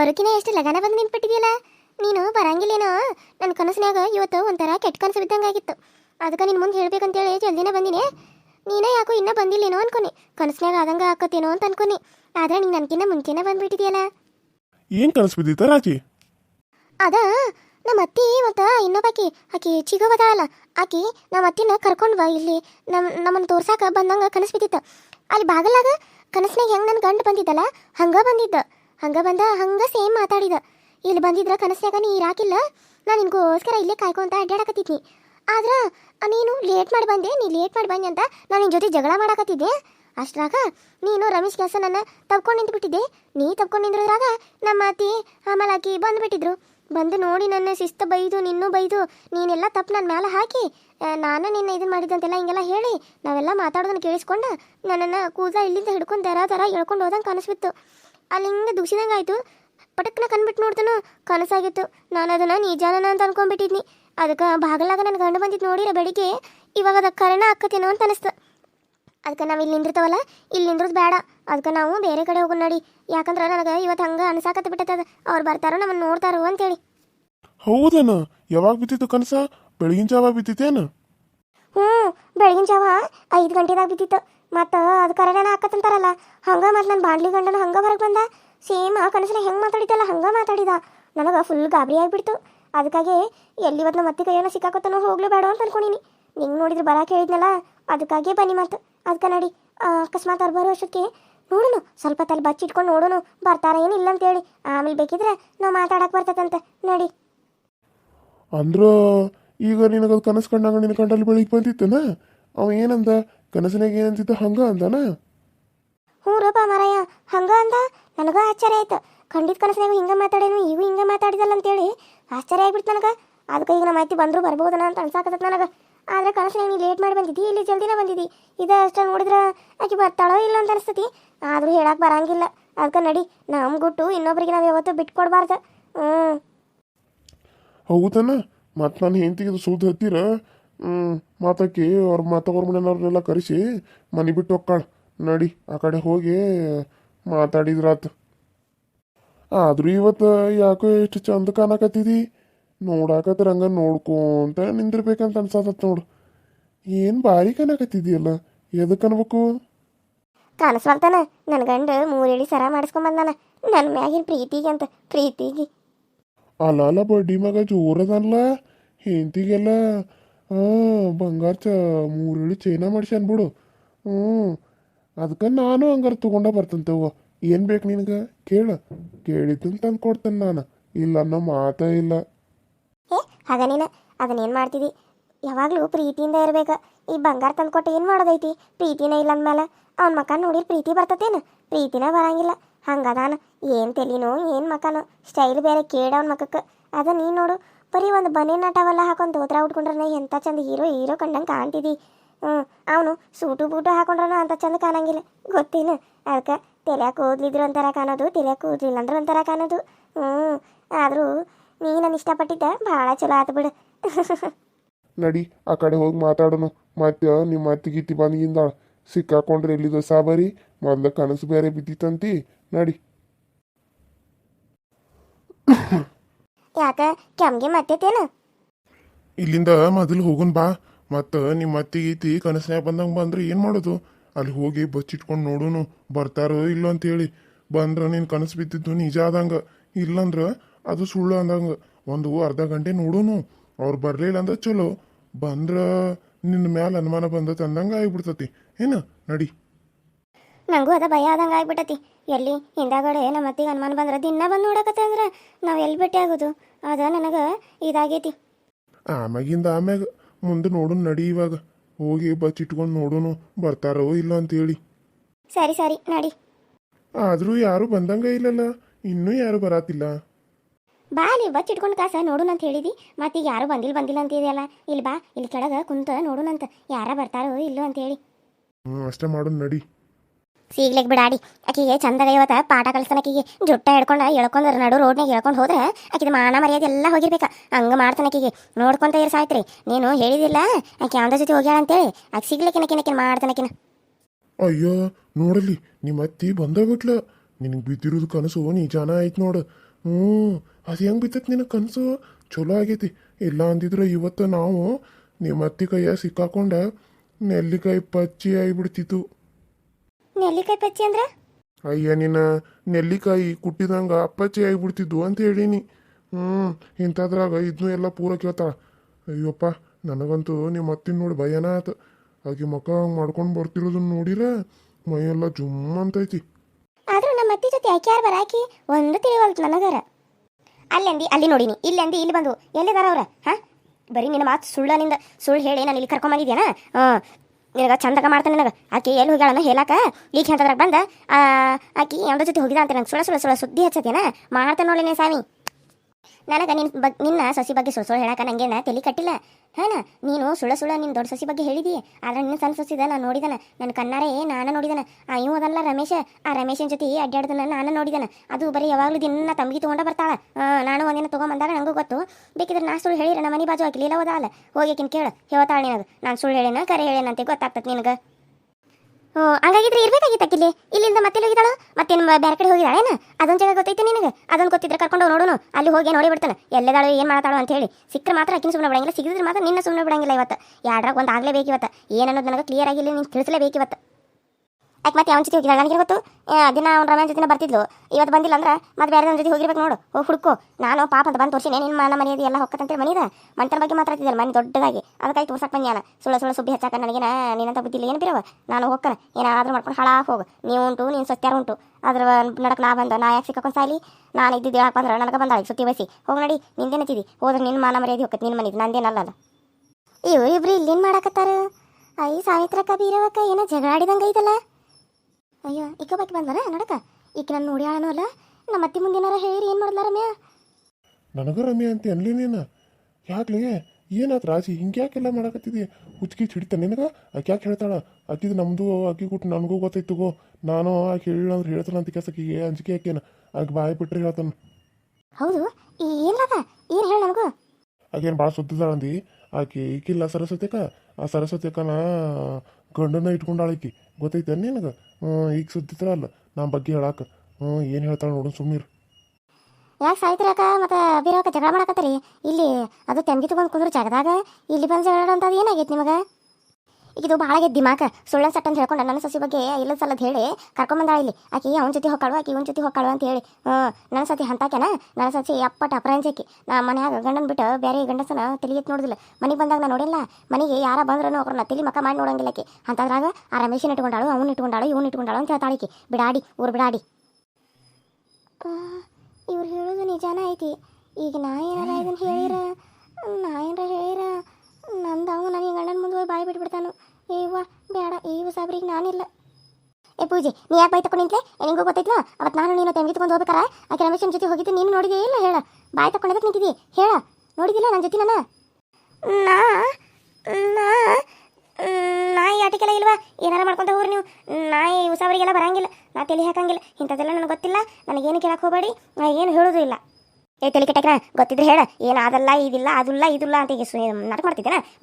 ಬರೋಕಿನ ಎಷ್ಟು ಲಗನ ಬಂದು ನಿಂತ್ಬಿಟ್ಟಿದೆಯಲ್ಲ? ನೀನು ಬರಂಗಿಲ್ಲೇನೋ? ನನ್ನ ಕನಸಿನಾಗ ಇವತ್ತು ಒಂಥರ ಕೆಟ್ಟ ಕನಸು ಬಿದ್ದಂಗೆ ಆಗಿತ್ತು ಅದಕ್ಕೆ ನಿನ್ನ ಮುಂದೆ ಹೇಳ್ಬೇಕಂತೇಳಿ ಜಲ್ದಿನೇ ಬಂದಿನಿ. ನೀನೇ ಯಾಕೋ ಇನ್ನೂ ಬಂದಿಲ್ಲೇನೋ ಅನ್ಕೊನಿ ಕನಸಿನಾಗ ಆದಂಗೆ ಆಕತ್ತೇನೋ ಅಂತ ಅನ್ಕೊನಿ ಆದ್ರೆ ನೀನು ನನಗಿನ್ನ ಮುಂಚೆನೇ ಬಂದ್ಬಿಟ್ಟಿದೆಯಲ್ಲ? ಏನು ಕನಸು ಬಿದ್ದಿತ್ತ ರಾಜಿ? ಅದ ನಮ್ಮ ಅತ್ತಿ ಮತ್ತು ಇನ್ನೊಬ್ಬಾಕಿ ಆಕಿ ಚಿಗೋಬದಾಳಲ್ಲ ಆಕಿ ನಮ್ಮ ಅತ್ತಿನ ಕರ್ಕೊಂಡು ಬಾ ಇಲ್ಲಿ. ನಮ್ಮ ನಮ್ಮನ್ನು ತೋರ್ಸಾಕ ಬಂದಂಗೆ ಕನಸು ಬಿದ್ದಿತ್ತು. ಅಲ್ಲಿ ಬಾಗಲಾಗ ಕನಸಿನಾಗ ಹೆಂಗೆ ನನ್ನ ಗಂಡು ಬಂದಿದ್ದಲ್ಲ ಹಂಗೆ ಬಂದಿದ್ದ. ಹಂಗೆ ಬಂದ ಹಂಗ ಸೇಮ್ ಮಾತಾಡಿದ. ಇಲ್ಲಿ ಬಂದಿದ್ರ ಕನಸ್ನಾಗ ನೀ ಇರಾಕಿಲ್ಲ, ನಾನು ನಿನ್ಗೋಸ್ಕರ ಇಲ್ಲೇ ಕಾಯ್ಕೊಂತ ಅಡ್ಡಾಡಕತ್ತಿದ್ನಿ ಆದ್ರೆ, ನೀನು ಲೇಟ್ ಮಾಡಿ ಬಂದೆ, ನೀ ಲೇಟ್ ಮಾಡಿ ಬಂದೆ ಅಂತ ನಾನು ನಿನ್ನ ಜೊತೆ ಜಗಳ ಮಾಡಕತ್ತಿದ್ದೆ. ಅಷ್ಟ್ರಾಗ ನೀನು ರಮೇಶ್ ಕೆಲಸ ನನ್ನ ತಪ್ಕೊಂಡು ನಿಂತ್ಬಿಟ್ಟಿದ್ದೆ. ನೀ ತಪ್ಕೊಂಡು ನಿಂದ್ರದ್ರಾಗ ನಮ್ಮ ಅತಿ ಆಮೇಲೆ ಆಕಿ ಬಂದ್ಬಿಟ್ಟಿದ್ರು. ಬಂದು ನೋಡಿ ನನ್ನ ಶಿಸ್ತು ಬೈದು, ನಿನ್ನೂ ಬೈದು, ನೀನೆಲ್ಲ ತಪ್ಪು ನನ್ನ ಮೇಲೆ ಹಾಕಿ ನಾನು ನಿನ್ನ ಇದನ್ನ ಮಾಡಿದಂತೆಲ್ಲ ಹಿಂಗೆಲ್ಲ ಹೇಳಿ, ನಾವೆಲ್ಲ ಮಾತಾಡೋದನ್ನ ಕೇಳಿಸ್ಕೊಂಡು ನನ್ನನ್ನು ಕೂದಲ ಇಲ್ಲಿಂದ ಹಿಡ್ಕೊಂಡು ದರ ದರ ಎಳ್ಕೊಂಡು ಹೋದಂಗೆ ಕನಸ್ಬಿತ್ತು ಅಲ್ಲಿ ಹಿಂಗೆ ಆಯಿತು ಪಟಕ್ನ ಕಣ್ಬಿಟ್ಟು ನೋಡ್ತಾನು ಕನಸಾಗಿತ್ತು. ನಾನು ಅದನ್ನು ನಿಜಾನ ಅಂತ ಅನ್ಕೊಂಡ್ಬಿಟ್ಟಿದ್ನಿ ಅದಕ್ಕೆ ಬಾಗಲಾಗ ನನ್ನ ಗಂಡು ಬಂದಿದ್ದು ನೋಡಿರ ಬೆಳಿಗ್ಗೆ ಇವಾಗ ಅದಕ್ಕೆ ಕಾರಣ ಹಾಕತ್ತೇನೋ ಅಂತ ಅನಿಸ್ತು. ಅದಕ್ಕೆ ನಾವು ಇಲ್ಲಿ ನಿಂದಿರ್ತಾವಲ್ಲ ಇಲ್ಲಿ ನಿಂದ್ರದ್ದು ಬೇಡ. ಅದಕ್ಕೆ ನಾವು ಬೇರೆ ಕಡೆ ಹೋಗೋಣ ನಡಿ. ಯಾಕಂದ್ರೆ ನನಗೆ ಇವತ್ತು ಹಂಗೆ ಅನ್ಸಾಕತ್ತ ಬಿಟ್ಟದ ಅವ್ರು ಬರ್ತಾರೋ ನಮ್ಮನ್ನು ನೋಡ್ತಾರೋ ಅಂತೇಳಿ. ಹೌದನ? ಯಾವಾಗ ಬಿದ್ದಿತ್ತು ಕನಸ? ಬೆಳಗಿನ ಜಾವ ಬಿದ್ದಿತ್ತೇನು? ಹ್ಞೂ ಬೆಳಗಿನ ಜಾವ ಐದು ಗಂಟೆದಾಗ ಬಿದ್ದಿತ್ತು. ಮತ್ತು ಅದು ಕರೆನ ಹಾಕತ್ತಂತಾರಲ್ಲ ಹಂಗೆ ಮತ್ತು ನನ್ನ ಬಾಂಡ್ಲಿ ಗಂಡನ ಹಂಗೆ ಹೊರಗೆ ಬಂದ. ಸೇಮ್ ಆ ಹೆಂಗೆ ಮಾತಾಡಿದ್ದಲ್ಲ ಹಂಗೆ ಮಾತಾಡಿದ. ನನಗೆ ಫುಲ್ ಗಾಬರಿ ಆಗಿಬಿಡ್ತು. ಅದಕ್ಕಾಗಿ ಎಲ್ಲಿ ಇವತ್ತು ನಮ್ಮ ಅತ್ತೆ ಕೈಯನ್ನು ಸಿಕ್ಕಾಕೊತ್ತನೋ ಹೋಗ್ಲೂ ಬೇಡ ಅಂತ ಅನ್ಕೊಂಡಿನಿ. ನಿಂಗೆ ನೋಡಿದ್ರೆ ಬರಕ್ಕೆ ಹೇಳಿದ್ನಲ್ಲ ಅದಕ್ಕಾಗಿ ಬನ್ನಿ ಮತ್ತು ಅದಕ್ಕೆ ನಡಿ ಅಕಸ್ಮಾತ್ ಅವ್ರು ಬರೋ ವರ್ಷಕ್ಕೆ ನೋಡೋಣ ಸ್ವಲ್ಪ ತಲೆ ಬಚ್ಚಿಟ್ಕೊಂಡು ನೋಡೋಣ ಬರ್ತಾರ ಏನಿಲ್ಲ ಅಂತೇಳಿ. ಆಮೇಲೆ ಬೇಕಿದ್ರೆ ನಾವು ಮಾತಾಡಕ್ಕೆ ಬರ್ತದಂತೆ ನಡಿ. ಅಂದ್ರ ಈಗ ನಿನಗದು ಕನಸು ಕಂಡಾಗ ನಿನ್ನ ಕಂಡಲ್ಲಿ ಬೆಳಿಗ್ಗೆ ಬಂದಿತ್ತನ? ಅವ ಏನಂದ? ಕನಸಿನಾಗ ಏನಂತಿದ್ದ ಹಂಗ ಅಂದನ? ಹ್ಞೂ ರೂಪ ಮಾರಾಯ ಹಂಗ ಅಂದ? ನನಗ ಆಶ್ಚರ್ಯ ಆಯ್ತು. ಖಂಡಿತ ಕನಸಿನಾಗ ಹಿಂಗೆ ಮಾತಾಡೇನು ಇವು ಹಿಂಗೆ ಮಾತಾಡಿದಲ್ಲ ಅಂತೇಳಿ. ಆಶ್ಚರ್ಯ ಆಗ್ಬಿಡ್ತು ನನಗೆ. ಅದಕ್ಕೆ ಈಗ ನಮ್ಮ ಅತ್ತಿ ಬಂದರೂ ಬರ್ಬೋದನ ಅಂತ ಅನ್ಸಾಕತ್ತ ನನಗೆ. ಆದ್ರೆ ಕನಸಿನಾಗ ನೀ ಲೇಟ್ ಮಾಡಿ ಬಂದಿದ್ದಿ ಇಲ್ಲಿ ಜಲ್ದಿನ ಬಂದಿದ್ದಿ ಇದು ಅಷ್ಟ ನೋಡಿದ್ರೆ ಆಕೆ ಬರ್ತಾಳೋ ಇಲ್ಲ ಅಂತ ಅನಿಸ್ತತಿ. ಆದರೂ ಹೇಳಕ್ಕೆ ಬರಂಗಿಲ್ಲ. ಅದಕ್ಕೆ ನಡಿ ನಮ್ಮ ಗುಟ್ಟು ಇನ್ನೊಬ್ರಿಗೆ ನಾವು ಯಾವತ್ತೂ ಬಿಟ್ಕೊಡ್ಬಾರ್ದು. ಹ್ಞೂ ಹೌದನ? ಮತ್ತು ನಾನು ಹೆಂಡತಿಗೆ ಸೂತ್ ಹತ್ತಿರ? ಮಾತಾಕಿ ಅವ್ರ ಮಾತವ್ರ ಮನೆಯವ್ರನ್ನೆಲ್ಲ ಕರೆಸಿ ಮನೆ ಬಿಟ್ಟು ಹೋಗ್ಕಾಳ. ನಡಿ ಆ ಕಡೆ ಹೋಗಿ ಮಾತಾಡಿದ್ರಾತು. ಆದರೂ ಇವತ್ತು ಯಾಕೋ ಎಷ್ಟು ಚಂದ ಕಾಣಕತ್ತಿದಿ? ನೋಡಾಕತ್ರ ಹಂಗ ನೋಡ್ಕೊಂತ ನಿಂದಿರ್ಬೇಕಂತ ಅನ್ಸತ್ತ ನೋಡು. ಏನು ಭಾರಿ ಕಾಣಕತ್ತಿದ್ಯಲ್ಲ ಎದಕ್ಕೆ ಅನ್ಬೇಕು? ಕಾಣಿಸ್ವಲ್ತಾನ ನನ್ನ ಗಂಡ ಮೂರೇಳಿ ಸರ ಮಾಡಿಸ್ಕೊಂಬಂದಾನ. ನನ್ನ ಮ್ಯಾಗಿನ ಪ್ರೀತಿಗೆ ಅಂತ ಪ್ರೀತಿಗೆ. ಅಲ್ಲ ಅಲ್ಲ ಬಡ್ಡಿ ಮಗ ಜೋರದಲ್ಲ ಹೆಂಡತಿಗೆಲ್ಲ ಹಾಂ ಬಂಗಾರ ಚ ಮೂರೇಳಿ ಚೈನ ಮಾಡ್ಸ್ಯಾನ್ ಬಿಡು. ಹ್ಞೂ ಅದಕ್ಕೆ ನಾನು ಹಂಗಾರೆ ಬರ್ತಂತೆ ಬರ್ತಂತವ್ವ ಏನು ಬೇಕು ನಿನಗೆ? ಕೇಳ. ಕೇಳಿದ್ದನ್ನು ತಂದು ಕೊಡ್ತೇನೆ ನಾನು. ಇಲ್ಲ ಅನ್ನೋ ಮಾತೇ ಇಲ್ಲ. ಏ ಹಾಗ ನೀನು ಅದನ್ನೇನು ಮಾಡ್ತಿದ್ದಿ ಯಾವಾಗಲೂ ಪ್ರೀತಿಯಿಂದ ಇರಬೇಕು. ಈ ಬಂಗಾರ ತಂದ್ಕೊಟ್ಟು ಏನು ಮಾಡೋದೈತಿ? ಪ್ರೀತಿನೇ ಇಲ್ಲ ಅಂದಮೇಲೆ ಅವ್ನ ಮಕ ನೋಡಿ ಪ್ರೀತಿ ಬರ್ತತೇನು? ಪ್ರೀತಿನೇ ಬರಂಗಿಲ್ಲ. ಹಂಗದಾನ. ಏನು ತೆಲಿನೋ, ಏನು ಮಕನೋ ಸ್ಟೈಲ್ ಬೇರೆ ಕೇಳ ಅವ್ನ ಮಕ್ಕಕ್ಕೆ ಅದ ನೀನು ನೋಡು. ಬರೀ ಒಂದು ಬನೇ ನಟವೆಲ್ಲ ಹಾಕೊಂಡು ದೋತ್ರ ಉಟ್ಕೊಂಡ್ರೆ ಎಂಥ ಚಂದ ಹೀರೋ ಹೀರೋ ಕಂಡಂಗೆ ಕಾಣ್ತಿದ್ದಿ ಹ್ಞೂ ಅವನು ಸೂಟು ಬೂಟು ಹಾಕೊಂಡ್ರೂ ಅಂತ ಚಂದ ಕಾಣಂಗಿಲ್ಲ. ಗೊತ್ತೇನು ಅದಕ್ಕೆ ತಲೆಯಾಗ ಕೂದ್ಲಿದ್ರು ಒಂಥರ ಕಾಣೋದು ತಲೆಯಾಗ ಕೂದ್ಲಿಲ್ಲ ಅಂದ್ರೆ ಒಂಥರ ಕಾಣೋದು. ಹ್ಞೂ ಆದರೂ ನೀ ನಾನು ಇಷ್ಟಪಟ್ಟಿದ್ದ ಭಾಳ ಚಲೋ ಆತು ಬಿಡು. ನಡಿ ಆ ಕಡೆ ಹೋಗಿ ಮಾತಾಡೋನು. ಮತ್ತೆ ನಿಮ್ಮ ಅತ್ತಿ ಗಿತ್ತಿ ಬಂದ್ಗಿಂದಾಳ ಸಿಕ್ಕಾಕೊಂಡ್ರೆ ಎಲ್ಲಿದೋ ಸಾಬರಿ ಮೊದ್ಲು ಕನಸು ಬೇರೆ ಬಿದ್ದಿತ್ತಂತಿ. ನಡಿ. ಯಾಕ ಕೆಮ್ಗೆ ಮತ್ತೇತೇನು? ಇಲ್ಲಿಂದ ಮೊದಲು ಹೋಗುನ್ ಬಾ ಮತ್ತ ನಿಮ್ಮ ಅತ್ತಿ ಗೀತಿ ಕನಸಿನ್ಯಾಗ ಬಂದಂಗ ಬಂದ್ರೆ ಏನು ಮಾಡೋದು? ಅಲ್ಲಿ ಹೋಗಿ ಬಚ್ಚಿಟ್ಕೊಂಡು ನೋಡುನು ಬರ್ತಾರೋ ಇಲ್ಲೋ ಅಂತೇಳಿ. ಬಂದ್ರೆ ನೀನ್ ಕನಸು ಬಿದ್ದಿದ್ದು ನಿಜ ಆದಂಗ. ಇಲ್ಲಂದ್ರ ಅದು ಸುಳ್ಳು ಅಂದಂಗ. ಒಂದು ಅರ್ಧ ಗಂಟೆ ನೋಡುನು ಅವ್ರು ಬರಲಿಲ್ಲ ಅಂದ್ರೆ ಚಲೋ. ಬಂದ್ರ ನಿನ್ನ ಮ್ಯಾಲ ಅನುಮಾನ ಬಂದ ತಂದಂಗ ಆಗ್ಬಿಡ್ತತಿ. ಏನು ನಡಿ. ನಂಗೂ ಅದ ಭಯ ಆದಂಗ ಆಗ್ಬಿಟ್ಟತಿ. ಎಲ್ಲಿ ಹಿಂದಾಗಡೆ ನಮ್ಮ ಅತ್ತಿಗೆ ಅನುಮಾನ ಬಂದ್ರೆ ದಿನ ಬಂದು ನೋಡಕತ್ತೆ ಅಂದ್ರೆ ನಾವು ಎಲ್ಲಿ ಭೇಟಿ ಆಗೋದು? ಅದ ನನಗೆ ಇದಾಗೈತಿ. ಆಮ್ಯಾಗಿಂದ ಆಮ್ಯಾಗ ಮುಂದೆ ನೋಡು ನಡಿ ಇವಾಗ. ಹೋಗಿ ಬಚ್ಚಿಟ್ಕೊಂಡು ನೋಡೋನು ಬರ್ತಾರೋ ಇಲ್ಲೋ ಅಂತೇಳಿ. ಸರಿ ಸರಿ ನಡಿ. ಆದರೂ ಯಾರು ಬಂದಂಗ ಇಲ್ಲಲ್ಲ ಇನ್ನೂ ಯಾರು ಬರಾತಿಲ್ಲ. ಬಾ ಅಲ್ಲಿ ಬಚ್ಚಿಟ್ಕೊಂಡು ಕಾಸ ನೋಡೋಣ ಅಂತ ಹೇಳಿದಿ. ಮತ್ತೆ ಈಗ ಯಾರು ಬಂದಿಲ್ಲ ಬಂದಿಲ್ಲ ಅಂತ ಇದೆಯಲ್ಲ? ಇಲ್ಲಿ ಬಾ ಇಲ್ಲಿ ಕೆಳಗೆ ಕುಂತ ನೋಡೋಣಂತ ಯಾರ ಬರ್ತಾರೋ ಇಲ್ಲೋ ಅಂತ ಹೇಳಿ. ಹ್ಞೂ ಅಷ್ಟೇ ಮಾಡೋಣ ನಡಿ. ಸಿಗ್ಲಿಕ್ಕೆ ಬಿಡಾಡಿ. ಆಕಿಗೆ ಚಂದಾಗ ಇವತ್ತ ಪಾಠ ಕಲಿಸ್ತಾನ ಆಕಿಗೆ. ಜುಟ್ಟ ಹಿಡ್ಕೊಂಡು ಎಳ್ಕೊಂಡ್ರ ನಡು ರೋಡ್ನಾಗ ಎಳ್ಕೊಂಡು ಹೋದ್ರೆ ಆಕಿದ ಮಾನ ಮರ್ಯಾದೆ ಎಲ್ಲ ಹೋಗಿರ್ಬೇಕು. ಹಂಗ ಮಾಡ್ತಾನೆ ಆಕಿಗೆ. ನೋಡ್ಕೊಂತ ಇರ್ ಸಾಯ್ತ್ರಿ ನೀನು ಹೇಳಿದಿಲ್ಲ? ಆಕೆ ಯಾವ್ದ ಜೊತೆ ಹೋಗ್ಯಾಳ ಅಂತೇಳಿ. ಆಕೆ ಸಿಗ್ಲಿಕ್ಕೆ ನಕಿನ ಮಾಡ್ತಾನಕಿನ ಅಯ್ಯೋ ನೋಡಲಿ ನಿಮ್ಮ ಅತ್ತಿ ಬಂದ ಬಿಟ್ಲ ನಿನಗೆ ಬಿದ್ದಿರೋದು ಕನಸು ನಿಜಾನ ಆಯ್ತು ನೋಡು. ಹ್ಞೂ ಅದು ಹೆಂಗೆ ಬಿತ್ತೈತೆ ನಿನಗೆ ಕನಸು? ಚಲೋ ಆಗೈತಿ. ಇಲ್ಲ ಅಂದಿದ್ರೆ ಇವತ್ತು ನಾವು ನಿಮ್ಮ ಅತ್ತಿ ಕೈಯ ಸಿಕ್ಕಾಕೊಂಡ ನೆಲ್ಲಿಕಾಯಿ ಪಚ್ಚಿ ಆಗಿಬಿಡ್ತಿತ್ತು. ನೆಲ್ಲಿಕಾಯಿ ಪಚ್ಚಿ ಅಂದ್ರ? ಅಯ್ಯ ನಿನ್ನ ನೆಲ್ಲಿಕಾಯಿ ಕುಟ್ಟಿದಂಗ ಅಪ್ಪಚ್ಚಿ ಆಗಿಬಿಡ್ತಿದ್ವು ಅಂತ ಹೇಳೀನಿ. ಹ್ಮ್ ಇಂಥದ್ರಾಗ ಇದನ್ನೂ ಎಲ್ಲ ಪೂರ ಕೇಳ್ತಾಳ. ಅಯ್ಯಪ್ಪ ನನಗಂತೂ ನಿಮ್ಮ ಅತ್ತಿನ ನೋಡಿ ಭಯನ ಆತ. ಆಕೆ ಮಕ್ಕ ಹಂಗೆ ಮಾಡ್ಕೊಂಡು ಬರ್ತಿರೋದನ್ನ ನೋಡಿರ ಮೈಯೆಲ್ಲ ಜುಮ್ ಅಂತೈತಿ. ಆದ್ರೂ ನಮ್ಮ ಅತ್ತಿ ಜೊತೆ ಯಾಕೆ ಯಾರು ಬರಾಕಿ? ಒಂದು ತಿಳಿವಲ್ತು ನನಗರ. ಅಲ್ಲಂದಿ ಅಲ್ಲಿ ನೋಡಿನಿ. ಇಲ್ಲಂದಿ ಇಲ್ಲಿ ಬಂದು. ಎಲ್ಲಿದಾರ ಅವ್ರ? ಹ? ಬರೀ ನಿನ್ನ ಮಾತು ಸುಳ್ಳನಿಂದ ಸುಳ್ಳು ಹೇಳಿ ನಾನು ಇಲ್ಲಿ ಕರ್ಕೊಂಬಂದಿದ್ಯಾನ ಹಾಂ ನಿನಗೆ ಚಂದಗ ಮಾಡ್ತಾನೆ ನನಗೆ. ಆಕೆ ಎಲ್ಲಿ ಹೋಗ್ಯಾಳನ ಹೇಳಾಕ? ಈಗ ಹೇಳ್ತದ್ರಾಗ ಬಂದ ಆಕಿ ಯಾವ್ದ್ರ ಜೊತೆ ಹೋಗಿದ ಅಂತ ನಂಗೆ. ಸುಳ ಸುಳ್ಳ ಸುಳ್ಳ ಸುದ್ದಿ ಹಚ್ಚತೇನ? ಮಾಡ್ತಾನೆ ನೋಡಿ ಸ್ವಾಮಿ ನನಗೆ ನಿನ್ನ ಬಗ್, ನಿನ್ನ ಸಸಿ ಬಗ್ಗೆ ಸುಳ್ಳು ಸುಳ್ಳು ಹೇಳಕ್ಕೆ ನಂಗೇನ ತಲೆ ಕಟ್ಟಿಲ್ಲ? ಹಾನ ನೀನು ಸುಳ್ಳು ಸುಳ್ಳು ನಿನ್ನ ದೊಡ್ಡ ಸಸಿ ಬಗ್ಗೆ ಹೇಳಿದಿ. ಆದ್ರೆ ನಿನ್ನ ಸಣ್ಣ ಸಸಿದ ನಾನು ನೋಡಿದನ. ನನ್ನ ಕಣ್ಣಾರೆ ನಾನು ನೋಡಿದನ. ಆ ಇವ್ ಅದಲ್ಲ ರಮೇಶ. ಆ ರಮೇಶನ ಜೊತೆ ಅಡ್ಡಾಡ್ದನ ನಾನು ನೋಡಿದನ. ಅದು ಬರೀ ಯಾವಾಗಲೂ ದಿನ ತಂಬಿಗೆ ತೊಗೊಂಡ ಬರ್ತಾಳ. ನಾನು ಒಂದಿನ ತೊಗೊಂಬಂದಾಗ ನಂಗೂ ಗೊತ್ತು. ಬೇಕಿದ್ರೆ ನಾ ಸುಳ್ಳು ಹೇಳಿರ, ನಮ್ಮ ಮನೆ ಬಾಜು ಹಾಕಿ ಹೋದಾಲ ಹೋಗಿಕಿನ್ ಕೇಳು. ಹೇಳ್ತಾಳೆ ನಿನಗೆ. ನಾನು ಸುಳ್ಳು ಹೇಳೇನ, ಕರೆ ಹೇಳೇನಂತೆ ಗೊತ್ತಾಗ್ತದೆ ನಿನಗೆ. ಹಂಗಾಗಿದ್ರೆ ಇರ್ಬೇಕಾಗಿತ್ತು ಅಕ್ಕಿಲ್ಲಿ ಇಲ್ಲಿಂದ ಮತ್ತೆ ಹೋಗಿದ್ದಾಳು? ಮತ್ತೇನು ಬೇರೆ ಕಡೆ ಹೋಗಿದಾಳೇನ ಅದೊಂದು ಜಾಗ ಗೊತ್ತೈತೆ ನಿನಗೆ? ಅದೊಂದು ಗೊತ್ತಿದ್ರೆ ಕರ್ಕೊಂಡು ನೋಡೋನು. ಅಲ್ಲಿ ಹೋಗಿ ನೋಡಿ ಬಿಡ್ತಾನೆ. ಎಲ್ಲದಾಳು, ಏನು ಮಾಡ್ತಾಳು ಅಂತ ಹೇಳಿ. ಸಿಕ್ಕರೆ ಮಾತ್ರ ಅಕ್ಕಿನ ಸುಮ್ಮನೆ ಬಿಡಂಗಿಲ್ಲ. ಸಿಗಿದ್ರೆ ಮಾತ್ರ ನಿನ್ನ ಸುಮ್ಮನೆ ಬಿಡಂಗಿಲ್ಲ ಇವತ್ತು. ಯಾಡ್ರಾಗ ಒಂದು ಆಗಲೇಬೇಕು ಇವತ್ತು ಏನನ್ನೋದು ನನಗೆ ಕ್ಲಿಯರ್ ಆಗಿಲ್ಲ, ನೀನು ತಿಳಿಸಲೇಬೇಕು ಇವತ್ತು ಯಾಕೆ ಮತ್ತೆ ಅವನ ಜೊತೆ ಹೋಗಿದ್ದಾಳೆ ನನಗೆ ಗೊತ್ತು ದಿನ ಅವ್ನ ರಮ್ಯಾನ್ ಜೊತೆ ಬರ್ತಿದ್ಲು. ಇವತ್ತು ಬಂದಿಲ್ಲ ಅಂದ್ರೆ ಮತ್ತೆ ಬೇರೆ ಜೊತೆ ಹೋಗಿರ್ಬೇಕು ನೋಡು. ಹೋಗಿ ಹುಡುಕು. ನಾನು ಪಾಪ ಅಂತ ಬಂದು ತೋರಿಸಿನೇ ನಿನ್ನ ಮನ ಮನೆಯದು ಎಲ್ಲ ಹೊಕ್ಕತ್ತಂತೇಳಿ ಮನಿದ ಮಂತನ ಬಗ್ಗೆ ಮಾತಾಡ್ತಿದ್ದಾರೆ ಮನೆ ದೊಡ್ಡದಾಗಿ. ಅದಕ್ಕಾಗಿ ತೋರ್ಸಕ್ಕೆ ಬಂದ್ಯಾನ ಸುಳ್ಳು ಸುಳ್ಳು ಸುಬ್ಬಿ ಹಚ್ಚಾಕ ನನಗೇನ ನಿನ್ನಂತ ಬುದ್ಧಿಲ್ಲ ಏನು ಬಿರವ ನಾನು ಹೋಗ್ತಾನೆ ಏನಾದರೂ ಮಾಡ್ಕೊಂಡು ಹಾಳಾ ಹೋಗು. ನೀವು ಉಂಟು, ನೀನು ಸತ್ಯಾರ ಉಂಟು. ಅದ್ರ ನಡಕ್ಕೆ ನಾ ಬಂದ, ನಾ ಯಾಕೆ ಸಿಕ್ಕೊಂಡು ಸಾಲಿ ನಾನು ಇದ್ದಿದ್ದು ಹೇಳಕ್ಕೆ ಬಂದ್ರೆ ನನಗೆ ಈಗ ಸುತ್ತಿ ಬಯಸಿ ಹೋಗಿ ನಡಿ ನಿಂದೇನತ್ತಿದಿ ಹೋದ್ರೆ ನಿನ್ನ ಮಾನ ಮರ್ಯಾದೆ ಹೋಗತ್ತೆ ನಿನ್ನ ಮನೆದು ನಂದೇನಲ್ಲ ಇವ್ರು ಇಬ್ರು ಇಲ್ಲೇನು ಮಾಡಾಕತ್ತಾರ? ಐ ಸಾವಿತ್ರಕ್ಕ ಬೀರವಕ್ಕ ಏನೋ ಜಗಳ ಆಡಿದಂಗೆ ಐತಲ್ಲ? ಅಯ್ಯೋ ಇಕ್ಕ ಬಾಕಿ ನೋಡಕ? ನಡಕ ಈಕೆ ನಾನು ನೋಡಿ ಆಳನೂ ಅಲ್ಲ? ನಮ್ಮ ಅತ್ತಿ ಮುಂದೆ ಏನಾರ ಹೇಳಿ ಏನು ಮಾಡಿದ್ಲ ರಮ್ಯಾ? ನನಗೂ ರಮ್ಯ ಅಂತ ಅನ್ಲಿ ನೀನು? ಯಾಕ್ಲಿ? ಏನಾತ್ ರಾಜಿ? ಹಿಂಗೆ ಯಾಕೆಲ್ಲ ಮಾಡಕತ್ತಿದಿ? ಹುಚ್ಕಿ ಹಿಡಿತ ನಿನಗ? ಆಕೆ ಯಾಕೆ ಹೇಳ್ತಾಳ? ಆಕಿದು ನಮ್ಮದು ಅಕ್ಕಿ ಕೊಟ್ಟು ನನಗೂ ಗೊತ್ತೈತು ಗೋ ನಾನು ಆಕೆ ಹೇಳಿಲ್ಲ ಅಂದ್ರೆ ಹೇಳ್ತಾನ ಅಂತ ಏ ಅಂಜಿಕೆ ಯಾಕೇನ? ಆಕೆ ಬಾಯಿ ಬಿಟ್ರೆ ಹೇಳ್ತಾನ. ಹೌದು ಏನದ ಏನು ಹೇಳ ನನಗೂ? ಆಕೇನು ಭಾಳ ಸುದ್ದಿದಾಳಂದಿ ಆಕೆ ಈಕಿಲ್ಲ ಸರಸ್ವತಿಕ. ಆ ಸರಸ್ವತಿಕನ ಗಂಡನ ಇಟ್ಕೊಂಡಾಳ ಆಕಿ ಗೊತ್ತೈತೆ ನಿನಗೆ? ಈಗ ಸುದ್ದಿತ್ರಲ್ಲ. ನಮ್ಮ ಬಗ್ಗೆ ಹೇಳಾಕ. ಹ್ಞೂ, ಏನು ಹೇಳ್ತಾಳೆ ನೋಡು ಸುಮ್ಮೀರು ಯಾಕೆ ಸಾಯ್ತಿರಕ್ಕ ಮತ್ತು ಅಭಿರಾಕ ಜಗಳ ಮಾಡಕತ್ತೀರಿ? ಇಲ್ಲಿ, ಅದು ತೆಂಗಿ ತಗೊಂಡು ಕುಂದ್ರ ಜಾಗದಾಗ, ಇಲ್ಲಿ ಬಂದು ಜಗಳ ಅಂತ ಅದು ಏನಾಗೈತೆ ನಿಮಗೆ? ಇದು ಭಾಳ ದಿಮಾಕ ಸುಳ್ಳ ಸಟ್ ಅಂತ ಹೇಳ್ಕೊಂಡು ನನ್ನ ಸಸಿ ಬಗ್ಗೆ ಇಲ್ಲದ ಸಲದ ಹೇಳಿ. ಕರ್ಕೊಂಬಂದಾಳ ಇಲ್ಲಿ. ಆಕಿ ಅವ್ನ ಜೊತೆ ಹೊಕ್ಕಾಳು, ಆಕಿ ಇವ್ನ ಜೊತೆ ಹೊಕ್ಕಾಳು ಅಂತ ಹೇಳಿ. ನನ್ನ ಸತಿ ಹಂತಾಕೆನ ನನ್ನ ಸಸಿ ಅಪ್ಪಟ ಅಪರಂಜಕಿ ನಾ ಮನ್ಯಾಗ ಗಂಡನ ಬಿಟ್ಟು ಬೇರೆ ಗಂಡಸನ ತಿಳಿಯತ್ ನೋಡಿದಿಲ್ಲ. ಮನೆಗೆ ಬಂದಾಗ ನಾ ನೋಡಿಲ್ಲ. ಮನೆಗೆ ಯಾರ ಬಂದ್ರೂ ಅವ್ರನ್ನ ತಿಳಿ ಮಕ್ಕ ಮಾಡಿ ನೋಡಂಗಿಲ್ಲ ಆಕಿ. ಅಂತದ್ರಾಗ ಆ ರಮೇಶನ್ ಇಟ್ಕೊಂಡಾಳು, ಅವ್ನು ಇಟ್ಕೊಂಡಾಳು, ಇವ್ನು ಇಟ್ಕೊಂಡಾಳು ಅಂತ ಹೇಳ್ತಾಳಿಕಿ ಬಿಡಾಡಿ, ಊರು ಬಿಡಾಡಿ. ಇವ್ರು ಹೇಳೋದು ನಿಜಾನ ಐತಿ. ಈಗ ನಾ ಏನಾರ ಇದನ್ನ ಹೇಳಿರ? ನಾ ಏನಾರ ಹೇಳಿರ? ನಂದು ಅವ ನನಗೆ ಗಂಡನ ಮುಂದೆ ಹೋಗಿ ಬಾಯಿ ಬಿಟ್ಬಿಡ್ತಾನು. ಏವ್ವ ಬೇಡ, ಈ ಸಾಬ್ರಿಗೆ ನಾನಿಲ್ಲ. ಏ ಪೂಜೆ, ನೀ ಯಾಕೆ ಬಾಯಿ ತಕೊಂಡು ನಿಂತ್ಲೆ? ನಿಂಗೂ ಗೊತ್ತೈತ್ಲ ಅವತ್ತು ನಾನು ನೀನು ತೆಂಗಿ ಹೋಗ್ಬೇಕಾರ? ಆಕೆ ರಮೇಶನ್ ಜೊತೆ ಹೋಗಿದ್ದು ನೀನು ನೋಡಿದೆ ಇಲ್ಲ, ಹೇಳ. ಬಾಯ್ ತಕೊಂಡದಕ್ಕೆ ನಿಂತಿದ್ದಿ ಹೇಳ. ನೋಡಿದಿಲ್ಲ ನನ್ನ ಜೊತೆ ನಾನು? ನಾ ನಾ ನಾಯಿ ಆಟಿಕೆಲ್ಲ ಇಲ್ವಾ? ಏನಾರ ಮಾಡ್ಕೊಂತ ಹೋಗ್ರಿ ನೀವು. ನಾಯಿ ಉಸಾವರಿಗೆಲ್ಲ ಬರಂಗಿಲ್ಲ. ನಾ ತಲೆ ಹಾಕಂಗಿಲ್ಲ. ಇಂಥದ್ದೆಲ್ಲ ನನಗೆ ಗೊತ್ತಿಲ್ಲ. ನನಗೇನು ಕೇಳಕ್ಕೆ ಹೋಗಬೇಡಿ. ನಾ ಏನು ಹೇಳೋದು ಇಲ್ಲ. ಏ, ತಲೆ ಕೆಟ್ಟಕ್ರ ಗೊತ್ತಿದ್ರೆ ಹೇಳ. ಏನು ಅದಲ್ಲ, ಇದಿಲ್ಲ, ಅದಿಲ್ಲ, ಇದಿಲ್ಲ ಅಂತ ಈಗ ಸು ನಾಟಕ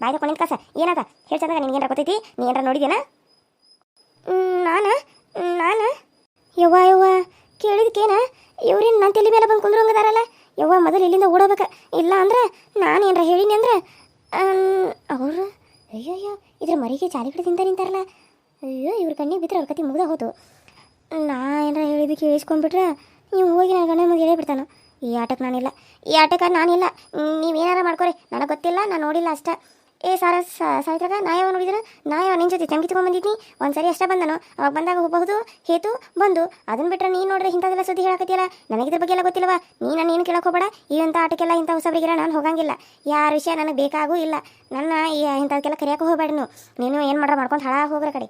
ಬಾಯ್ದ ಕೊನೆ ಕಸ. ಏನದ? ಹೇಳ್ತಂದಾಗ ನಿನ್ಗೆ ಏನಾರ ಗೊತ್ತೈತಿ? ನೀ ಏನಾರ ನೋಡಿದೇನ ನಾನು? ನಾನು? ಯವ್ವ ಯವ್ವ ಕೇಳಿದಕ್ಕೇನ ಇವ್ರೇನು ನನ್ನ ತಲೆ ಮೇಲೆ ಬಂದು ಕುಂದ್ರಂಗದಾರಲ್ಲ? ಯವ್ವ, ಮೊದಲು ಇಲ್ಲಿಂದ ಓಡೋಬೇಕ ಇಲ್ಲ ಅಂದ್ರೆ ನಾನು ಏನಾರ ಹೇಳೀನಿ ಅಂದ್ರೆ ಅವರು ಅಯ್ಯೋ ಅಯ್ಯೋ ಇದ್ರ ಮರಿಗೆ ಚಾಲಿ ಕಡೆ ತಿಂತ ನಿಂತಾರಲ್ಲ. ಅಯ್ಯೋ, ಇವ್ರ ಕಣ್ಣಿಗೆ ಬಿದ್ದರೆ ಅವ್ರ ಕತೆ ಮುಗ್ದ ಹೋತು. ನಾ ಏನಾರ ಹೇಳಿದ್ದು ಕೇಳಿಸ್ಕೊಂಡ್ಬಿಟ್ರೆ ನೀವು ಹೋಗಿ ನನ್ನ ಗಂಡ ಹೇಳೇ ಬಿಡ್ತಾನು. ಈ ಆಟಕ್ಕೆ ನಾನಿಲ್ಲ. ಈ ಆಟಕ್ಕೆ ನಾನಿಲ್ಲ. ನೀವೇನಾರ ಮಾಡ್ಕೊರಿ. ನನಗೆ ಗೊತ್ತಿಲ್ಲ, ನಾನು ನೋಡಿಲ್ಲ ಅಷ್ಟೇ. ಏ ಸಾರ ಸಾಯ್ತಾಗ ನಾ ಯಾವ ನೋಡಿದ್ರೆ? ನಾ ಯಾವ ನಿನ್ನ ಜೊತೆ ತಂಗಿ ತೊಗೊಂಬಂದಿದ್ನಿ. ಒಂದು ಸರಿ ಅಷ್ಟೇ ಬಂದನು. ಅವಾಗ ಬಂದಾಗ ಹೋಗಬಹುದು, ಹೇತು, ಬಂದು. ಅದನ್ನ ಬಿಟ್ಟರೆ ನೀನು ನೋಡ್ರೆ ಇಂಥದ್ದೆಲ್ಲ ಸುದ್ದಿ ಹೇಳಕತ್ತಿಲ್ಲ ನನಗೆ ಇದ್ರ ಬಗ್ಗೆ ಎಲ್ಲ ಗೊತ್ತಿಲ್ಲವಾ? ನೀ ನಾನು ಏನು ಕೇಳಕ್ಕೆ ಹೋಗಬೇಡ. ಈ ಅಂತ ಆಟಕ್ಕೆಲ್ಲ ಇಂಥ ಹೊಸಬರಿಗೆಲ್ಲ ನಾನು ಹೋಗಂಗಿಲ್ಲ. ಯಾರ ವಿಷಯ ನನಗೆ ಬೇಕಾಗೂ ಇಲ್ಲ. ನನ್ನ ಈ ಇಂಥದಕ್ಕೆಲ್ಲ ಕರಿಯಕ್ಕೆ ಹೋಗಬೇಡ ನೀವು ನೀನು ಏನು ಮಾಡ್ರ ಮಾಡ್ಕೊಂಡು ಹಾಳಾಗಿ ಹೋಗ್ರ ಕಡೆ.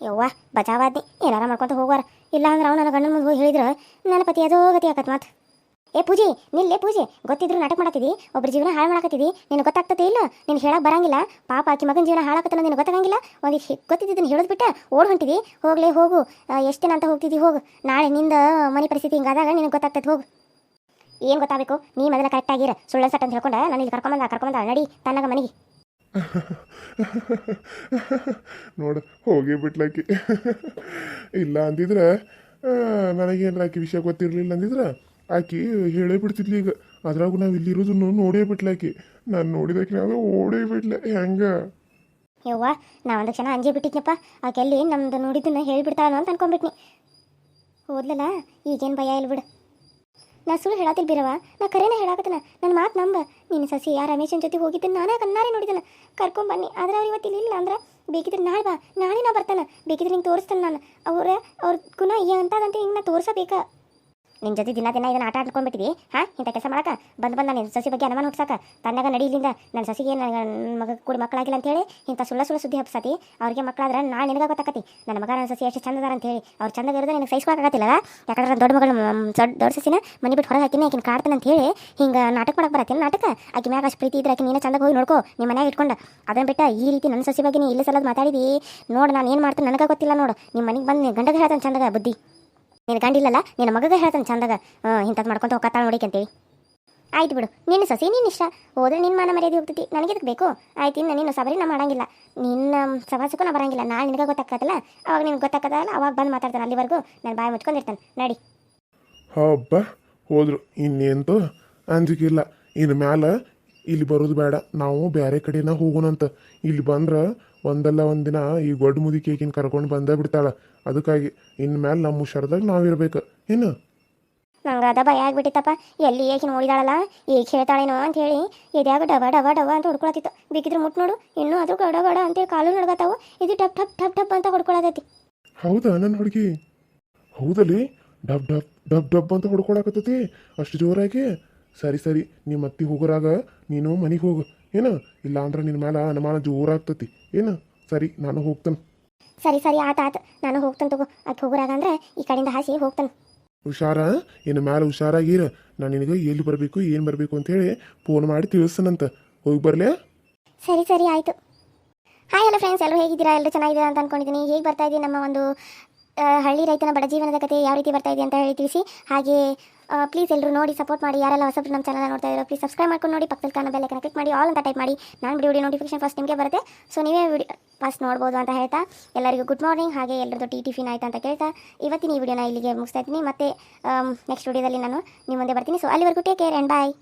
ಯವ್ವ ಬಚಾವಾದ್ನಿ ಏನಾರ ಮಾಡ್ಕೊಂತ ಹೋಗೋರ ಇಲ್ಲ ಅಂದ್ರೆ ಅವ್ನು ನನ್ನ ಗಂಡನ ಮುಂದೆ ಹೋಗಿ ಹೇಳಿದ್ರೆ, ನನ್ನ ಪತಿ ಅದೋ ಗತಿ ಆಕತ್ ಮಾತು ಏ ಪೂಜಿ, ನಿಲ್ಲೇ ಪೂಜೆ. ಗೊತ್ತಿದ್ರು ನಾಟಕ ಮಾಡಕತ್ತಿದಿ, ಒಬ್ರ ಜೀವನ ಹಾಳು ಮಾಡಕತ್ತಿದಿ. ನಿನಗೆ ಗೊತ್ತಾಗ್ತದೆ ಇಲ್ಲ? ನೀನು ಹೇಳಕ್ ಬರಂಗಿಲ್ಲ. ಪಾಪ ಆಕಿ ಮಗನ ಜೀವನ ಹಾಳಾಕತ್ತಲ್ಲ, ನಿನಗೆ ಗೊತ್ತಾಗಂಗಿಲ್ಲ? ಒಂದು ಗೊತ್ತಿದ್ದಿದ್ದನ್ನು ಹೇಳೋದು ಬಿಟ್ಟ ಓಡ್ ಹೊಂಟಿದಿ? ಹೋಗ್ಲೇ, ಹೋಗು. ಎಷ್ಟು ದಿನ ಅಂತ ಹೋಗ್ತಿದ್ದಿ, ಹೋಗು. ನಾಳೆ ನಿಂದ ಮನೆ ಪರಿಸ್ಥಿತಿ ಹಿಂಗಾದಾಗ ನಿನಗೆ ಗೊತ್ತಾಗ್ತದೆ, ಹೋಗು. ಏನು ಗೊತ್ತಾಗಬೇಕು? ನೀ ಮೊದಲ ಕರೆಕ್ಟ್ ಆಗಿರ. ಸುಳ್ಳ ಸಟ್ ಅಂತ ಹೇಳ್ಕೊಂಡ ನಾನು ಇಲ್ಲಿ ಕರ್ಕೊಂಬಂದ ಕರ್ಕೊಂಬಂದ ನಡಿ, ತನ್ನಾಗ ಮನೆಗೆ. ನೋಡು, ಹೋಗಿ ಬಿಟ್ಲಾಕಿ ಇಲ್ಲ ಅಂದಿದ್ರೆ ನನಗೇನು ಆಕಿ ವಿಷಯ ಗೊತ್ತಿರಲಿಲ್ಲ ಅಂದಿದ್ರೆ ಆಕಿ ಹೇಳೇ ಬಿಡ್ತಿದ್ಲಿ ಈಗ. ಅದ್ರಾಗೂ ನಾವು ಇಲ್ಲಿರೋದನ್ನು ನೋಡೇ ಬಿಟ್ಲ ಆಕಿ. ನಾನು ನೋಡಿದಾಕಿ ನಾವು ಓಡೇ ಬಿಟ್ಲೆ. ಹೆಂಗ? ಯವ್ವ ನಾ ಒಂದು ಕ್ಷಣ ಅಂಜೆ ಬಿಟ್ಟಿದ್ನಪ್ಪ. ಆಕೆಲ್ಲಿ ನಮ್ದು ನೋಡಿದ್ದನ್ನ ಹೇಳಿಬಿಡ್ತಾಳೋ ಅಂತ ಅನ್ಕೊಂಡ್ಬಿಟ್ನಿ. ಹೋದ್ಲಲ್ಲ ಈಗೇನು ಭಯ ಇಲ್ಲ ಬಿಡು. ನಾ ಸುಳ್ಳು ಹೇಳತ್ತಿಲ್ ಬೀರವ ನಾ ಕರೆನ ಹೇಳಾಕತ್ತನ. ನನ್ನ ಮಾತು ನಂಬ. ನೀನು ಸಸಿ ಯಾರ ರಮೇಶನ್ ಜೊತೆ ಹೋಗಿದ್ದೆ ನಾನೇ ಕಣ್ಣಾರೆ ನೋಡಿದನ. ಕರ್ಕೊಂಬನ್ನಿ ಆದ್ರೆ ಅವ್ರು ಇವತ್ತು ಇಲ್ಲಿ ಅಂದ್ರೆ ಬೇಕಿದ್ರೆ ನಾಳೆ ಬಾ. ನಾಳೆ ನಾ ಬರ್ತಾನೆ? ಬೇಕಿದ್ರೆ ನಿಂಗೆ ತೋರಿಸ್ತಾನೆ ನಾನು. ಅವ್ರ ಅವ್ರ ಗುಣ ಅಂತದಂತ ಹಿಂಗೆ ನಾ ತೋರ್ಸಬೇಕಾ? ನಿನ್ನ ಜೊತೆ ದಿನ ದಿನ ಇದನ್ನ ಆಟ ಆಡ್ಕೊಂಡ್ಬಿಟ್ಟಿದಿ, ಹಾ? ಇಂಥ ಕೆಲಸ ಮಾಡಕ? ಬಂದು ಬಂದ ನಾನು ಸಸಿ ಬಗ್ಗೆ ಅನುಮಾನ ಹುಡ್ಸಾಕ ನಡಿ ನಡೀಲಿಂದ ನನ್ನ ಸಸಿಗೆ ನನ್ನ ಮಗ ಕೂಡ ಮಕ್ಕಳಾಗಿಲ್ಲ ಅಂತ ಹೇಳಿ, ಇಂಥ ಸುಳ್ಳ ಸುಳ್ಳು ಸುದ್ದಿ ಹಬ್ಸತಿ. ಅವ್ರಿಗೆ ಮಕ್ಕಳಾದ್ರೆ ನಾಳೆ ನಿನಗೆ ಗೊತ್ತಾಕತಿ ನನ್ನ ಮಗ ನನ್ನ ಸಸಿ ಎಷ್ಟು ಚಂದದಾರ ಅಂತ ಹೇಳಿ. ಅವ್ರು ಚಂದ ಇರೋದು ನಿನಗೆ ಸಹಿಸ್ಕೊಳಕಾಗತ್ತಿಲ್ಲ ಯಾಕಂದ್ರೆ ನನ್ನ ದೊಡ್ಡ ಮಗಳು ದೊಡ್ಡ ಸಸಿನ ಮನೆ ಬಿಟ್ಟು ಹೊರಗೆ ಹಾಕಿನ ಆಕಿನ ಕಾಡ್ತಾನೆ ಅಂತ ಹೇಳಿ ಹಿಂಗೆ ನಾಟಕ ಮಾಡಕ್ಕೆ ಬರತ್ತೆ. ನಾಟಕ? ಆಕಿ ಮ್ಯಾಗ ಅಷ್ಟು ಪ್ರೀತಿ ಇದ್ರೆ ಆಕಿ ನೀನು ಚಂದಾಗ ಹೋಗಿ ನೋಡ್ಕೋ ನಿಮ್ಮ ಮನ್ಯಾಗ ಇಟ್ಕೊಂಡು. ಅದನ್ನ ಬಿಟ್ಟ ಈ ರೀತಿ ನನ್ನ ಸಸಿ ಬಗ್ಗೆ ನೀ ಇಲ್ಲಿ ಸಲದ ಮಾತಾಡಿದಿ, ನೋಡು ನಾನು ಏನು ಮಾಡ್ತೀನಿ ನನಗೆ ಗೊತ್ತಿಲ್ಲ ನೋಡು. ನಿಮ್ಮ ಮನೆಗೆ ಬಂದು ಗಂಡಗ ಹೇಳ್ತಾನೆ ಚಂದಗ, ಬುದ್ಧಿ. ನಿನ್ನ ಗಂಡಿಲ್ಲಲ್ಲ ನಿನ್ನ ಮಗಗೆ ಹೇಳ್ತಾನೆ ಚಂದಾಗ. ಇಂಥದ್ದು ಮಾಡ್ಕೊಂತ ಹೋಗತ್ತಾಳ ನೋಡಿಕಂತೇಳಿ ಆಯ್ತು ಬಿಡು, ನಿನ್ನ ಸಸಿ ನಿನ್ನ ಇಷ್ಟ. ಹೋದ್ರೆ ನಿನ್ನ ಮಾನ ಮರ್ಯಾದೆ ಹೋಗ್ತೈತಿ. ನನಗೆ ಬೇಕು? ಆಯ್ತು, ಇನ್ನು ನೀನು ಸಬರಿ, ನಾ ಮಾಡಂಗಿಲ್ಲ. ನಿನ್ನ ಸಭಾಸಕ್ಕೂ ನಾ ಬರಂಗಿಲ್ಲ. ನಾಳೆ ನಿನಗೆ ಗೊತ್ತಾಗತ್ತಲ್ಲ ಅವಾಗ ನಿನ್ಗೆ ಗೊತ್ತಾಗತ್ತಲ್ಲ ಅವಾಗ ಬಂದು ಮಾತಾಡ್ತಾನೆ ಅಲ್ಲಿವರೆಗೂ. ನಾನು ಬಾಯಿ ಮುಚ್ಕೊಂಡಿರ್ತಾನೆ ನಡಿ. ಹಬ್ಬ, ಹೋದ್ರು. ಇನ್ನೇಂತು ಅಂಜಿಕಿಲ್ಲ ಇನ್ನು ಮ್ಯಾಲ ಇಲ್ಲಿ ಬರೋದು ಬೇಡ. ನಾವು ಬೇರೆ ಕಡೆನ ಹೋಗೋಣಂತ. ಇಲ್ಲಿ ಬಂದ್ರೆ ಒಂದಲ್ಲ ಒಂದಿನ ಈ ಗೊಡ್ಡ ಮುದುಕಿ ಕರ್ಕೊಂಡು ಬಂದೇ ಬಿಡ್ತಾಳೆ. ಅದಕ್ಕಾಗಿ ಇನ್ನು ಮ್ಯಾಲ ನಮ್ಮ ಹುಷಾರ್ದಾಗ ನಾವಿರ್ಬೇಕು. ಏನು ನಂಗೆ ಅದ ಭಯ ಆಗ್ಬಿಟ್ಟಿತ್ತಪ್ಪ. ಎಲ್ಲಿ ಏಕೆ ನೋಡಿದಾಳಲ್ಲ? ಈಗ ಹೇಳ್ತಾಳೇನೋ ಅಂತ ಹೇಳಿ ಎದ್ಯಾಗ ಡಬ ಡಬ ಡಬ ಅಂತ ಹೊಡ್ಕೊಳತಿತ್ತು ಬೇಕಿದ್ರೆ ಮುಟ್ ನೋಡು ಇನ್ನೂ ಅದು ಗಡ ಗಡ ಅಂತೇಳಿ ಕಾಲು ನಡ್ಗತಾವು. ಇದು ಟಪ್ ಟಪ್ ಟಪ್ ಟಪ್ ಅಂತ ಹೊಡ್ಕೊಳತೈತಿ. ಹೌದಾ ನನ್ನ ಹುಡುಗಿ? ಹೌದಲ್ಲಿ? ಡಬ್ ಡಬ್ ಡಬ್ ಡಬ್ ಅಂತ ಹೊಡ್ಕೊಳಕತ್ತೈತಿ? ಅಷ್ಟು ಜೋರಾಗಿ? ಸರಿ ಸರಿ ನಿಮ್ಮ ಅತ್ತಿ ಹೋಗೋರಾಗ ನೀನು ಮನೆಗೆ ಹೋಗು. ಏನು? ಇಲ್ಲಾಂದ್ರೆ ನಿನ್ನ ಮೇಲೆ ಅನುಮಾನ ಜೋರಾಗ್ತತಿ. ಏನು? ಸರಿ ನಾನು ಹೋಗ್ತೇನೆ. ಸರಿ ಸರಿ ಆತ ಆತ. ನಾನು ಹೋಗ್ತೇನೆ ತಗೋ. ಅದು ಹೋಗುರಾಗ ಅಂದ್ರೆ ಈ ಕಡೆಯಿಂದ ಹಾಸಿ ಹೋಗ್ತಾನೆ. ಹುಷಾರ? ಇನ್ನು ಮ್ಯಾಲೆ ಹುಷಾರಾಗಿರ. ನಾನು ನಿನಗೆ ಎಲ್ಲಿ ಬರಬೇಕು ಏನು ಬರಬೇಕು ಅಂತೇಳಿ ಫೋನ್ ಮಾಡಿ ತಿಳಿಸ್ತಾನಂತ. ಹೋಗಿ ಬರಲೇ? ಸರಿ ಸರಿ ಆಯಿತು. ಹಾಯ್ ಹಲೋ ಫ್ರೆಂಡ್ಸ್ ಎಲ್ಲರೂ ಹೇಗಿದ್ದೀರಾ? ಎಲ್ಲರೂ ಚೆನ್ನಾಗಿದ್ದೀರಾ ಅಂತ ಅನ್ಕೊಂಡಿದ್ದೀನಿ ಹೇಗೆ ಬರ್ತಾ ಇದ್ದೀನಿ ನಮ್ಮ ಒಂದು ಆ, ಹಳ್ಳಿ ರೈತನ ಬಡ ಜೀವನದ ಕತೆ ಯಾವ ರೀತಿ ಬರ್ತಾ ಇದೆ ಅಂತ ಹೇಳಿ ತಿಳಿಸಿ. ಹಾಗೆ ಪ್ಲೀಸ್ ಎಲ್ಲರೂ ನೋಡಿ ಸಪೋರ್ಟ್ ಮಾಡಿ, ಯಾರೆಲ್ಲ ಹೊಸಬ್ರು ನಮ್ಮ ಚಾನಲ್ ನೋಡ್ತಾ ಇದ್ದಾರೆ ಪ್ಲೀಸ್ ಸಬ್ಸ್ಕ್ರೈಬ್ ಮಾಡ್ಕೊಂಡು ನೋಡಿ, ಪಕ್ಕದಲ್ಲಿ ಕಾಣೋ ಬೆಲ್ ಕ್ಲಿಕ್ ಮಾಡಿ ಆಲ್ ಅಂತ ಟೈಪ್ ಮಾಡಿ, ನಾನು ವಿಡಿಯೋ ನೋಟಿಫಿಕೇಶನ್ ಫಸ್ಟ್ ನಿಮಗೆ ಬರುತ್ತೆ. ಸೊ ನೀವೇ ವಿಡಿಯೋ ಫಸ್ಟ್ ನೋಡ್ಬೋದು ಅಂತ ಹೇಳ್ತಾ, ಎಲ್ಲರಿಗೂ ಗುಡ್ ಮಾರ್ನಿಂಗ್ ಹಾಗೆ ಎಲ್ಲರದ್ದು ಟಿ ಟಿಫಿನ್ ಆಯ್ತು ಅಂತ ಕೇಳ್ತಾ, ಇವತ್ತಿನ ಈ ವಿಡಿಯೋನ ಇಲ್ಲಿಗೆ ಮುಗಿಸ್ತಾ ಇದ್ದೀನಿ. ಮತ್ತೆ ನೆಕ್ಸ್ಟ್ ವಿಡಿಯೋದಲ್ಲಿ ನಾನು ನಿಮ್ಮ ಮುಂದೆ ಬರ್ತೀನಿ. ಸೊ ಅಲ್ಲಿವರೆಗೂ ಟೇಕ್ ಕೇರ್ ಆ್ಯಂಡ್ ಬಾಯ್